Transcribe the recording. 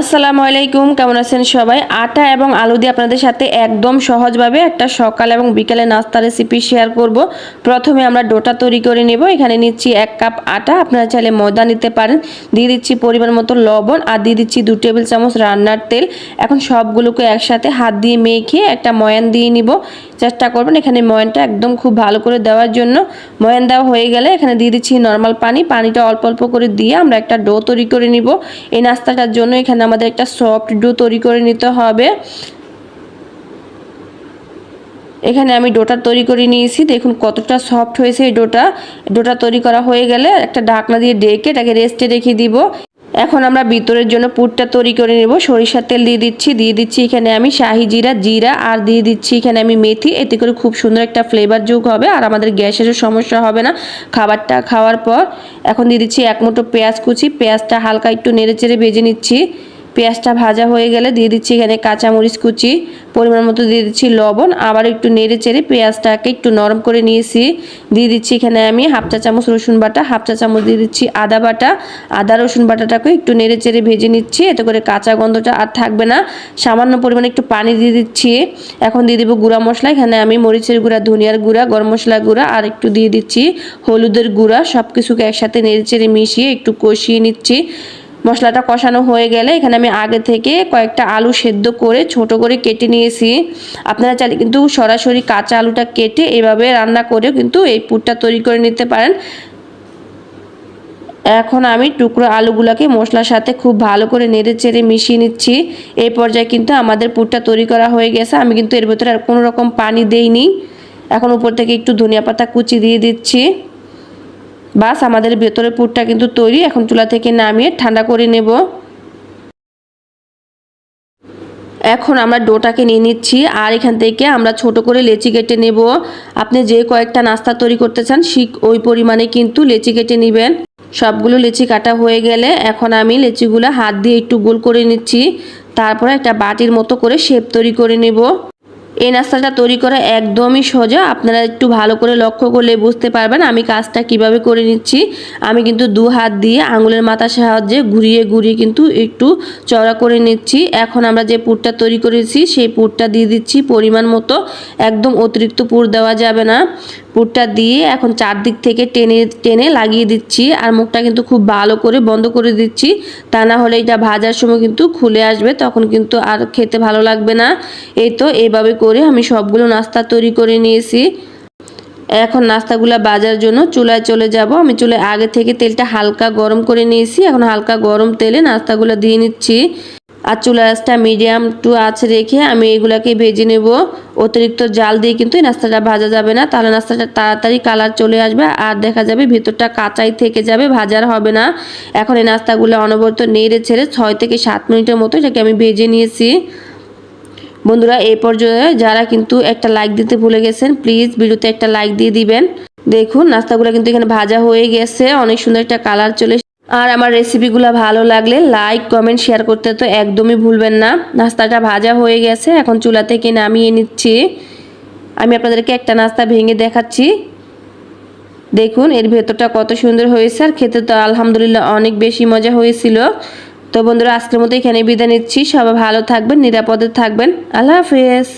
আসসালামু আলাইকুম, কেমন আছেন সবাই? আটা এবং আলু দিয়ে আপনাদের সাথে একদম সহজভাবে একটা সকাল এবং বিকেলে নাস্তা রেসিপি শেয়ার করব। প্রথমে আমরা ডোটা তৈরি করে নেব। এখানে নিচ্ছি এক কাপ আটা। আপনারা চাইলে ময়দা নিতে পারেন। দিয়ে দিচ্ছি পরিমাণ মতো লবণ আর দিয়ে দিচ্ছি দু টেবিল চামচ রান্নার তেল। এখন সবগুলোকে একসাথে হাত দিয়ে মেখে একটা ময়ান দিয়ে নিব। চেষ্টা করবেন। এখানে ময়ানটা একদম খুব ভালো করে দেওয়ার জন্য। ময়ান দেওয়া হয়ে গেলে এখানে দিয়ে দিচ্ছি নর্মাল পানি। পানিটা অল্প অল্প করে দিয়ে আমরা একটা ডো তৈরি করে নিব। এই নাস্তাটার জন্য এখানে আমাদের একটা সফট ডো তৈরি করে নিতে হবে। এখানে আমি ডোটা তৈরি করে নিয়েছি। দেখুন কতটা সফট হয়েছে এই ডোটা ডোটা তৈরি করা হয়ে গেলে একটা ঢাকনা দিয়ে ডেকে এটাকে রেস্টে রেখে দিব। এখন আমরা ভিতরের জন্য পুরটা তৈরি করে নেব। সরিষার তেল দিয়ে দিচ্ছি দিয়ে দিচ্ছি এখানে আমি শাহি জিরা জিরা, আর দিয়ে দিচ্ছি এখানে আমি মেথি। এতে করে খুব সুন্দর একটা ফ্লেভার যোগ হবে আর আমাদের গ্যাসেরও সমস্যা হবে না। খাবারটা খাওয়ার পর এখন দিয়ে দিচ্ছি এক মুঠো পেঁয়াজ কুচি। পেঁয়াজটা হালকা একটু নেড়ে চেড়ে ভেজে নিচ্ছি। পেঁয়াজটা ভাজা হয়ে গেলে দিয়ে দিচ্ছি এখানে কাঁচামরিচ কুচি, পরিমাণ মতো দিয়ে দিচ্ছি লবণ, আবার একটু নেড়ে চেড়ে পেঁয়াজটাকে একটু নরম করে নিয়েছি। দিয়ে দিচ্ছি এখানে আমি হাফ চা চামচ রসুন বাটা, হাফ চা চামচ দিয়ে দিচ্ছি আদা বাটা। আদা রসুন বাটাটাকে একটু নেড়ে চেড়ে ভেজে নিচ্ছি, এতে করে কাঁচা গন্ধটা আর থাকবে না। সামান্য পরিমাণে একটু পানি দিয়ে দিচ্ছি। এখন দিয়ে দেবো গুঁড়া মশলা, এখানে আমি মরিচের গুঁড়া, ধনিয়ার গুঁড়া, গরম মশলা গুঁড়া আর একটু দিয়ে দিচ্ছি। হলুদের গুঁড়া সব কিছুকে একসাথে নেড়ে চেড়ে মিশিয়ে একটু কষিয়ে নিচ্ছি। মশলাটা কষানো হয়ে গেলে এখানে আমি আগে থেকে কয়েকটা আলু সেদ্ধ করে ছোট করে কেটে নিয়েছি। আপনারা চাইলে কিন্তু সরাসরি কাঁচা আলুটা কেটে এভাবে রান্না করেও কিন্তু এই পুরটা তৈরি করে নিতে পারেন। এখন আমি টুকরো আলুগুলোকে মশলার সাথে খুব ভালো করে নেড়ে চেড়ে মিশিয়ে নিচ্ছি। এই পর্যায়ে কিন্তু আমাদের পুরটা তৈরি করা হয়ে গেছে। আমি কিন্তু এর ভেতরে আর কোনো রকম পানি দেইনি। এখন উপর থেকে একটু ধনিয়া পাতা কুচি দিয়ে দিচ্ছি। বাস, আমাদের ভেতরে পুরটা কিন্তু তৈরি। এখন চুলা থেকে নামিয়ে ঠান্ডা করে নেব। এখন আমরা ডোটাকে নিয়ে নিচ্ছি আর এখান থেকে আমরা ছোট করে লেচি কেটে নেব। আপনি যে কয়েকটা নাস্তা তৈরি করতে চান, ঠিক ওই পরিমাণে কিন্তু লেচি কেটে নেবেন। সবগুলো লেচি কাটা হয়ে গেলে এখন আমি লেচিগুলো হাত দিয়ে একটু গোল করে নিচ্ছি। তারপরে একটা বাটির মতো করে শেপ তৈরি করে নেব। এই নাস্তাটা তৈরি করা একদমই সোজা। আপনারা একটু ভালো করে লক্ষ্য করলে বুঝতে পারবেন আমি কাজটা কীভাবে করে নিচ্ছি। আমি কিন্তু দু হাত দিয়ে আঙুলের মাথার সাহায্যে ঘুরিয়ে ঘুরিয়ে কিন্তু একটু চড়া করে নিচ্ছি। এখন আমরা যে পুরটা তৈরি করেছি, সেই পুরটা দিয়ে দিচ্ছি। পরিমাণ মতো একদম অতিরিক্ত পুর দেওয়া যাবে না। পুরটা দিয়ে এখন চারদিক থেকে টেনে টেনে লাগিয়ে দিচ্ছি আর মুখটা কিন্তু খুব ভালো করে বন্ধ করে দিচ্ছি। তা না হলে এটা ভাজার সময় কিন্তু খুলে আসবে, তখন কিন্তু আর খেতে ভালো লাগবে না। এই তো এইভাবে করে আমি সবগুলো নাস্তা তৈরি করে নিয়েছি। এখন নাস্তাগুলো বাজার জন্য চুলায় চলে যাব। আমি চুলায় আগে থেকে তেলটা হালকা গরম করে নিয়েছি। এখন হালকা গরম তেলে নাস্তাগুলো দিয়ে নিচ্ছি। আর চুলা মিডিয়াম টু আঁচ রেখে আমি এগুলাকে ভেজে নেব। অতিরিক্ত জাল দিয়ে কিন্তু এই নাস্তাটা ভাজা যাবে না। তাহলে নাস্তাটা তাড়াতাড়ি কালার চলে আসবে আর দেখা যাবে ভেতরটা কাঁচাই থেকে যাবে, ভাজার হবে না। এখন এই নাস্তাগুলো অনবরত নেড়ে ছেড়ে ছয় থেকে সাত মিনিটের মতো এটাকে আমি ভেজে নিয়েছি। বন্ধুরা, এই পর্যায়ে যারা কিন্তু একটা লাইক দিতে ভুলে গেছেন প্লিজ ভিডিওতে একটা লাইক দিয়ে দিবেন। দেখুন, নাস্তাগুলো কিন্তু এখানে ভাজা হয়ে গেছে। অনেক সুন্দর একটা কালার চলে আর আমার রেসিপিগুলো ভালো লাগলে লাইক কমেন্ট শেয়ার করতে তো একদমই ভুলবেন না। নাস্তাটা ভাজা হয়ে গেছে, এখন চুলা থেকে নামিয়ে নিচ্ছি। আমি আপনাদেরকে একটা নাস্তা ভেঙে দেখাচ্ছি। দেখুন, এর ভেতরটা কত সুন্দর হয়েছে, আর খেতে তো আলহামদুলিল্লাহ অনেক বেশি মজা হয়েছিল। তো বন্ধুরা, আজকের মতো এখানে বিদায় নিচ্ছি। সবাই ভালো থাকবেন, নিরাপদে থাকবেন। আল্লাহ হাফেজ।